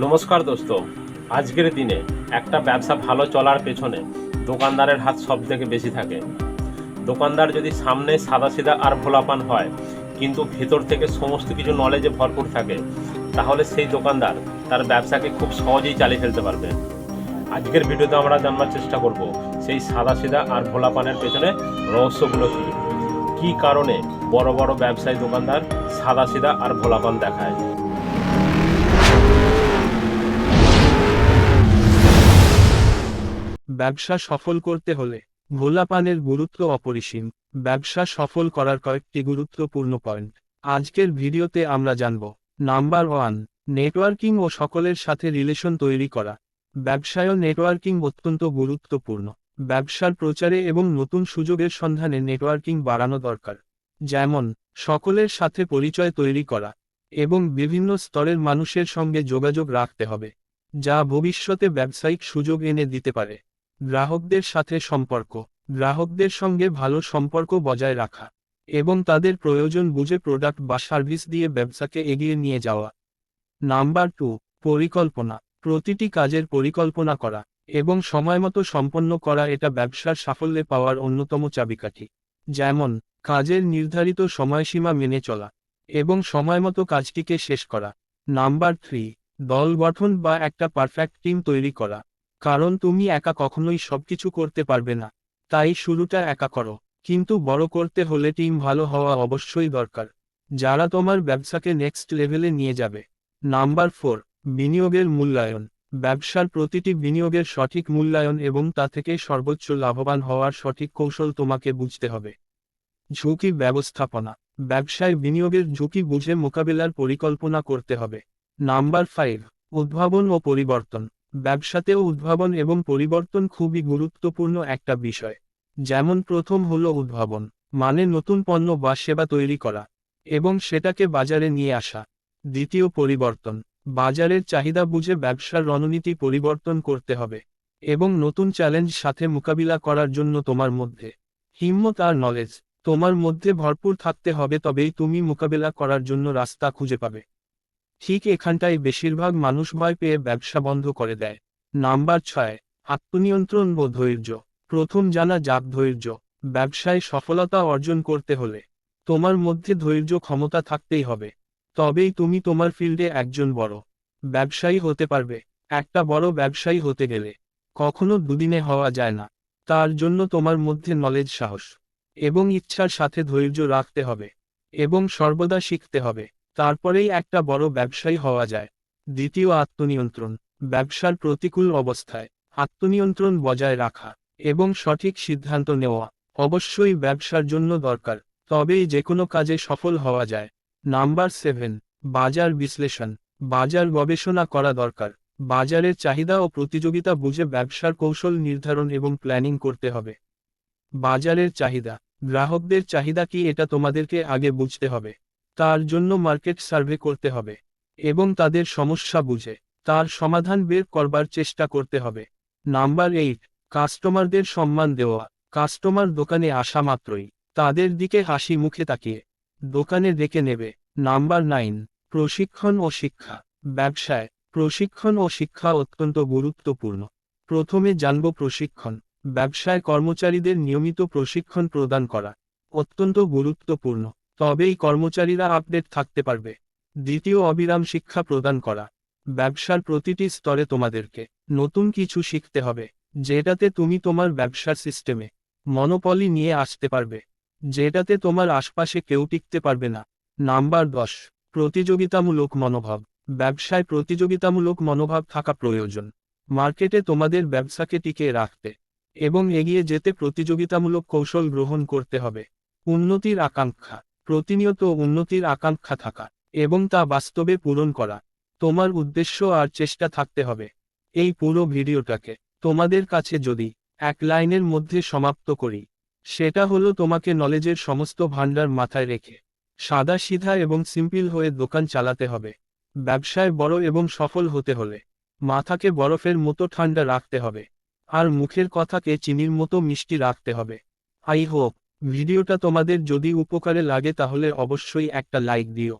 নমস্কার দোস্ত। আজকের দিনে একটা ব্যবসা ভালো চলার পেছনে দোকানদারের হাত সব থেকে বেশি থাকে। দোকানদার যদি সামনে সাদা সাদাসিধা আর ভোলাপান হয়, কিন্তু ভেতর থেকে সমস্ত কিছু নলেজে ভরপুর থাকে, তাহলে সেই দোকানদার তার ব্যবসাকে খুব সহজেই চালিয়ে ফেলতে পারবে। আজকের ভিডিওতে আমরা জানবার চেষ্টা করব সেই সাদা সাদাসিধা আর ভোলাপানের পেছনে রহস্যগুলো কী। কারণে বড় বড় ব্যবসায়ী দোকানদার সাদা সাদাসিধা আর ভোলাপান দেখায়? ব্যবসা সফল করতে হলে ভোলাপানের গুরুত্ব অপরিসীম। ব্যবসা সফল করার কয়েকটি গুরুত্বপূর্ণ পয়েন্ট। আজকের ভিডিওতে আমরা জানব, নাম্বার ওয়ান, নেটওয়ার্কিং ও সকলের সাথে রিলেশন তৈরি করা। ব্যবসায় নেটওয়ার্কিং অত্যন্ত গুরুত্বপূর্ণ। ব্যবসার প্রচারে এবং নতুন সুযোগের সন্ধানে নেটওয়ার্কিং বাড়ানো দরকার। যেমন, সকলের সাথে পরিচয় তৈরি করা এবং বিভিন্ন স্তরের মানুষের সঙ্গে যোগাযোগ রাখতে হবে, যা ভবিষ্যতে ব্যবসায়িক সুযোগ এনে দিতে পারে। গ্রাহকদের সাথে সম্পর্ক, গ্রাহকদের সঙ্গে ভালো সম্পর্ক বজায় রাখা, এবং তাদের প্রয়োজন বুঝে প্রোডাক্ট বা সার্ভিস দিয়ে ব্যবসাকে এগিয়ে নিয়ে যাওয়া। নাম্বার টু পরিকল্পনা, প্রতিটি কাজের পরিকল্পনা করা, এবং সময়মতো সম্পন্ন করা এটা ব্যবসার সাফল্যে পাওয়ার অন্যতম চাবিকাঠি। যেমন, কাজের নির্ধারিত সময়সীমা মেনে চলা, এবং সময়মতো কাজটিকে শেষ করা। নাম্বার থ্রি দল গঠন বা একটা পারফেক্ট টিম তৈরি করা। কারণ তুমি একা কখনোই সবকিছু করতে পারবে না। তাই শুরুটা একা করো। কিন্তু বড় করতে হলে টিম ভালো হওয়া অবশ্যই দরকার। যারা তোমার ব্যবসাকে নেক্সট লেভেলে নিয়ে যাবে। নাম্বার ফোর, বিনিয়োগের মূল্যায়ন। ব্যবসার প্রতিটি বিনিয়োগের সঠিক মূল্যায়ন এবং তা থেকে সর্বোচ্চ লাভবান হওয়ার সঠিক কৌশল তোমাকে বুঝতে হবে। ঝুঁকি ব্যবস্থাপনা। ব্যবসায় বিনিয়োগের ঝুঁকি বুঝে মোকাবিলার পরিকল্পনা করতে হবে। নাম্বার ফাইভ, উদ্ভাবন ও পরিবর্তন। ব্যবসাতেও উদ্ভাবন এবং পরিবর্তন খুবই গুরুত্বপূর্ণ একটা বিষয়। যেমন প্রথম হলো উদ্ভাবন মানে নতুন পণ্য বা সেবা তৈরি করা, এবং সেটাকে বাজারে নিয়ে আসা। দ্বিতীয় পরিবর্তন, বাজারের চাহিদা বুঝে ব্যবসার রণনীতি পরিবর্তন করতে হবে, এবং নতুন চ্যালেঞ্জ সাথে মোকাবিলা করার জন্য তোমার মধ্যে হিম্মত আর নলেজ তোমার মধ্যে ভরপুর থাকতে হবে তবেই তুমি মোকাবিলা করার জন্য রাস্তা খুঁজে পাবে। ঠিক এখানটায় বেশিরভাগ মানুষ ভয় পেয়ে ব্যবসা বন্ধ করে দেয়। নাম্বার ছয়, আত্মনিয়ন্ত্রণ ও ধৈর্য। প্রথম জানা যাক ধৈর্য। ব্যবসায় সফলতা অর্জন করতে হলে তোমার মধ্যে ধৈর্য ক্ষমতা থাকতেই হবে। তবেই তুমি তোমার ফিল্ডে একজন বড় ব্যবসায়ী হতে পারবে। একটা বড় ব্যবসায়ী হতে গেলে কখনো দুদিনে হওয়া যায় না। তার জন্য তোমার মধ্যে নলেজ সাহস এবং ইচ্ছার সাথে ধৈর্য রাখতে হবে এবং সর্বদা শিখতে হবে। তারপরেই একটা বড় ব্যবসায়ী হওয়া যায়। দ্বিতীয় আত্মনিয়ন্ত্রণ, ব্যবসার প্রতিকূল অবস্থায়, আত্মনিয়ন্ত্রণ বজায় রাখা এবং সঠিক সিদ্ধান্ত নেওয়া অবশ্যই ব্যবসার জন্য দরকার তবেই যে কোনো কাজে সফল হওয়া যায়। নাম্বার সেভেন, বাজার বিশ্লেষণ, বাজার গবেষণা করা দরকার। বাজারের চাহিদা ও প্রতিযোগিতা বুঝে ব্যবসার কৌশল নির্ধারণ এবং প্ল্যানিং করতে হবে। বাজারের চাহিদা, গ্রাহকদের চাহিদা কি এটা তোমাদেরকে আগে বুঝতে হবে। তার জন্য মার্কেট সার্ভে করতে হবে, এবং তাদের সমস্যা বুঝে, তার সমাধান বের করবার চেষ্টা করতে হবে। নাম্বার এইট, কাস্টমারদের সম্মান দেওয়া, কাস্টমার দোকানে আসা মাত্রই, তাদের দিকে হাসি মুখে তাকিয়ে, দোকানে ডেকে নেবে। নাম্বার নাইন, প্রশিক্ষণ ও শিক্ষা, ব্যবসায়, প্রশিক্ষণ ও শিক্ষা অত্যন্ত গুরুত্বপূর্ণ। প্রথমে জানব প্রশিক্ষণ, ব্যবসায় কর্মচারীদের নিয়মিত প্রশিক্ষণ প্রদান করা, অত্যন্ত গুরুত্বপূর্ণ। তবেই কর্মচারীরা আপডেট থাকতে পারবে। দ্বিতীয় অবিরাম শিক্ষা প্রদান করা। ব্যবসার প্রতিটি স্তরে তোমাদেরকে নতুন কিছু শিখতে হবে, যেটাতে তুমি তোমার ব্যবসার সিস্টেমে মনোপলি নিয়ে আসতে পারবে, যেটাতে তোমার আশপাশে কেউ টিকতে পারবে না। নাম্বার দশ, প্রতিযোগিতামূলক মনোভাব। ব্যবসায় প্রতিযোগিতামূলক মনোভাব থাকা প্রয়োজন। মার্কেটে তোমাদের ব্যবসাকে টিকিয়ে রাখতে এবং এগিয়ে যেতে প্রতিযোগিতামূলক কৌশল গ্রহণ করতে হবে। উন্নতির আকাঙ্ক্ষা। প্রতিনিয়ত উন্নতির আকাঙ্ক্ষা থাকা এবং তা বাস্তবে পূরণ করা। তোমার উদ্দেশ্য আর চেষ্টা থাকতে হবে। এই পুরো ভিডিওটাকে তোমাদের কাছে যদি এক লাইনের মধ্যে সমাপ্ত করি, সেটা হলো তোমাকে নলেজের সমস্ত ভাণ্ডার মাথায় রেখে সাদা সিধা এবং সিম্পল হয়ে দোকান চালাতে হবে। ব্যবসায় বড় এবং সফল হতে হলে মাথাকে বরফের মতো ঠান্ডা রাখতে হবে। আর মুখের কথাকে চিনির মতো মিষ্টি রাখতে হবে। আই হোপ ভিডিওটা তোমাদের যদি উপকারে লাগে তাহলে অবশ্যই একটা লাইক দিও।